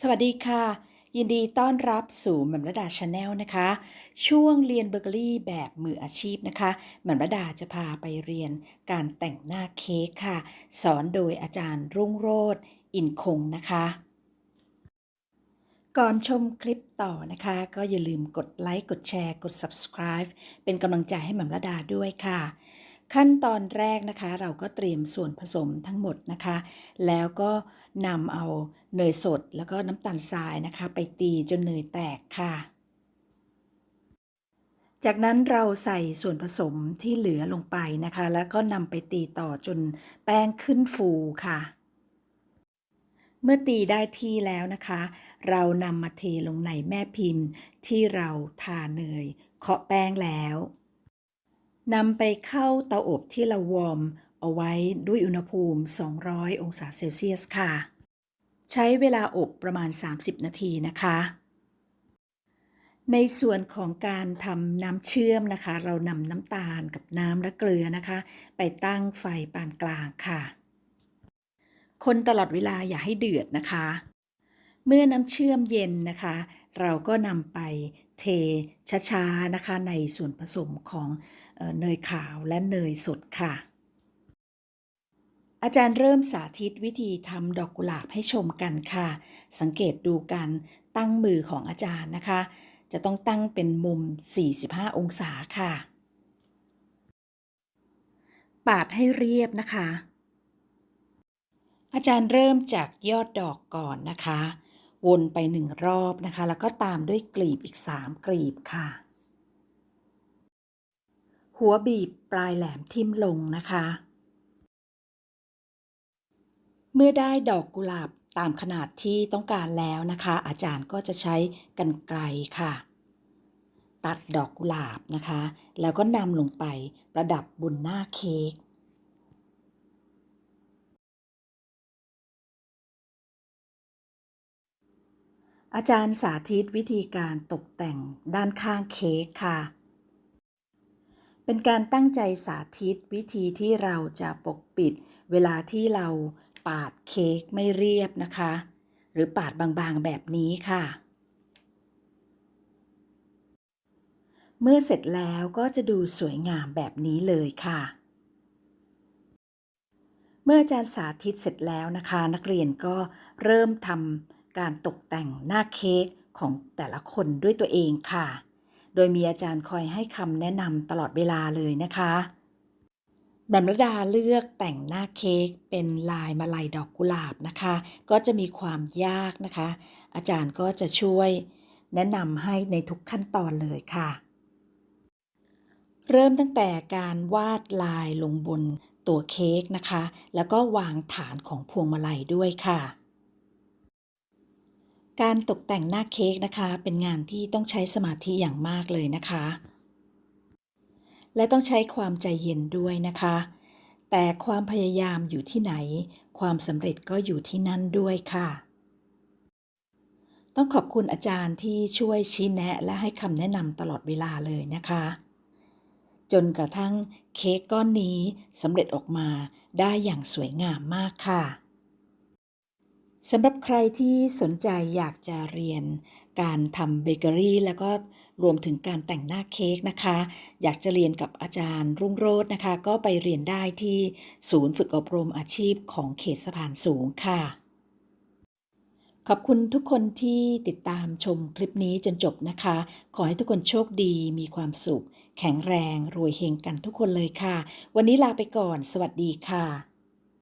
สวัสดีค่ะ ยินดีต้อนรับสู่แหม่มระดาชาแนลนะคะ ช่วงเรียนเบเกอรี่แบบมืออาชีพนะคะแหม่มระดาจะพาไปเรียนการแต่งหน้าเค้กค่ะ สอนโดยอาจารย์รุ่งโรธอินคงนะคะ ก่อนชมคลิปต่อนะคะ ก็อย่าลืมกดไลค์กดแชร์กด subscribe เป็นกำลังใจให้แหม่มระดาด้วยค่ะ ขั้นตอนแรกนะคะ เราก็เตรียมส่วนผสมทั้งหมดนะคะ แล้วก็นำเอาเนยสดแล้วก็น้ำตาลทรายนะคะ ไปตีจนเนยแตกค่ะ จากนั้นเราใส่ส่วนผสมที่เหลือลงไปนะคะ แล้วก็นำไปตีต่อจนแป้งขึ้นฟูค่ะ เมื่อตีได้ที่แล้วนะคะ เรานำมาเทลงในแม่พิมพ์ที่เราทาเนยเคาะแป้งแล้ว นำไปเข้าเตาอบที่เราวอร์มเอาไว้ด้วยอุณหภูมิ 200 องศาเซลเซียสค่ะ ใช้เวลาอบประมาณ 30 นาทีนะคะ ในส่วนของการทำน้ำเชื่อมนะคะ เรานำน้ำตาลกับน้ำและเกลือนะคะ ไปตั้งไฟปานกลางค่ะ คนตลอดเวลาอย่าให้เดือดนะคะ เมื่อน้ำเชื่อมเย็นนะคะ เราก็นำไปเทช้าๆนะคะ ในส่วนผสมของเออเนยขาวและเนยสดค่ะ อาจารย์เริ่มสาธิตวิธีทำดอกกุหลาบให้ชมกันค่ะ สังเกตดูการตั้งมือของอาจารย์นะคะ จะต้องตั้งเป็นมุม 45 องศาค่ะ ปาดให้เรียบนะคะอาจารย์เริ่มจากยอดดอกก่อนนะคะ วนไปหนึ่งรอบนะคะ แล้วก็ตามด้วยกลีบอีก3กลีบค่ะ หัวบีบปลายแหลมทิ่มลงนะคะ เมื่อได้ดอกกุหลาบตามขนาดที่ต้องการแล้วนะคะ อาจารย์ก็จะใช้กรรไกรค่ะ ตัดดอกกุหลาบนะคะ แล้วก็นำลงไปประดับบนหน้าเค้ก อาจารย์สาธิตวิธีการตกแต่งด้านข้างเค้กค่ะ เป็นการตั้งใจสาธิตวิธีที่เราจะปกปิด เวลาที่เราปาดเค้กไม่เรียบนะคะ หรือปาดบางๆแบบนี้ค่ะ เมื่อเสร็จแล้วก็จะดูสวยงามแบบนี้เลยค่ะ เมื่ออาจารย์สาธิตเสร็จแล้วนะคะ นักเรียนก็เริ่มทำ การตกแต่งหน้าเค้กของแต่ละคนด้วยตัวเองค่ะ โดยมีอาจารย์คอยให้คำแนะนำตลอดเวลาเลยนะคะแบมรดาเลือกแต่งหน้าเค้กเป็นลายมาลัยดอกกุหลาบนะคะ ก็จะมีความยากนะคะ อาจารย์ก็จะช่วยแนะนำให้ในทุกขั้นตอนเลยค่ะ เริ่มตั้งแต่การวาดลายลงบนตัวเค้กนะคะ แล้วก็วางฐานของพวงมาลัยด้วยค่ะ การตกแต่งหน้าเค้กนะคะ เป็นงานที่ต้องใช้สมาธิอย่างมากเลยนะคะ และต้องใช้ความใจเย็นด้วยนะคะ แต่ความพยายามอยู่ที่ไหน ความสำเร็จก็อยู่ที่นั่นด้วยค่ะ ต้องขอบคุณอาจารย์ที่ช่วยชี้แนะและให้คำแนะนำตลอดเวลาเลยนะคะ จนกระทั่งเค้กก้อนนี้สำเร็จออกมาได้อย่างสวยงามมากค่ะ สำหรับใครที่สนใจอยากจะเรียนการทำเบเกอรี่ แล้วก็รวมถึงการแต่งหน้าเค้กนะคะ อยากจะเรียนกับอาจารย์รุ่งโรจน์นะคะ ก็ไปเรียนได้ที่ศูนย์ฝึกอบรมอาชีพของเขตสะพานสูงค่ะ ขอบคุณทุกคนที่ติดตามชมคลิปนี้จนจบนะคะ ขอให้ทุกคนโชคดีมีความสุข แข็งแรงรวยเฮงกันทุกคนเลยค่ะ วันนี้ลาไปก่อน สวัสดีค่ะ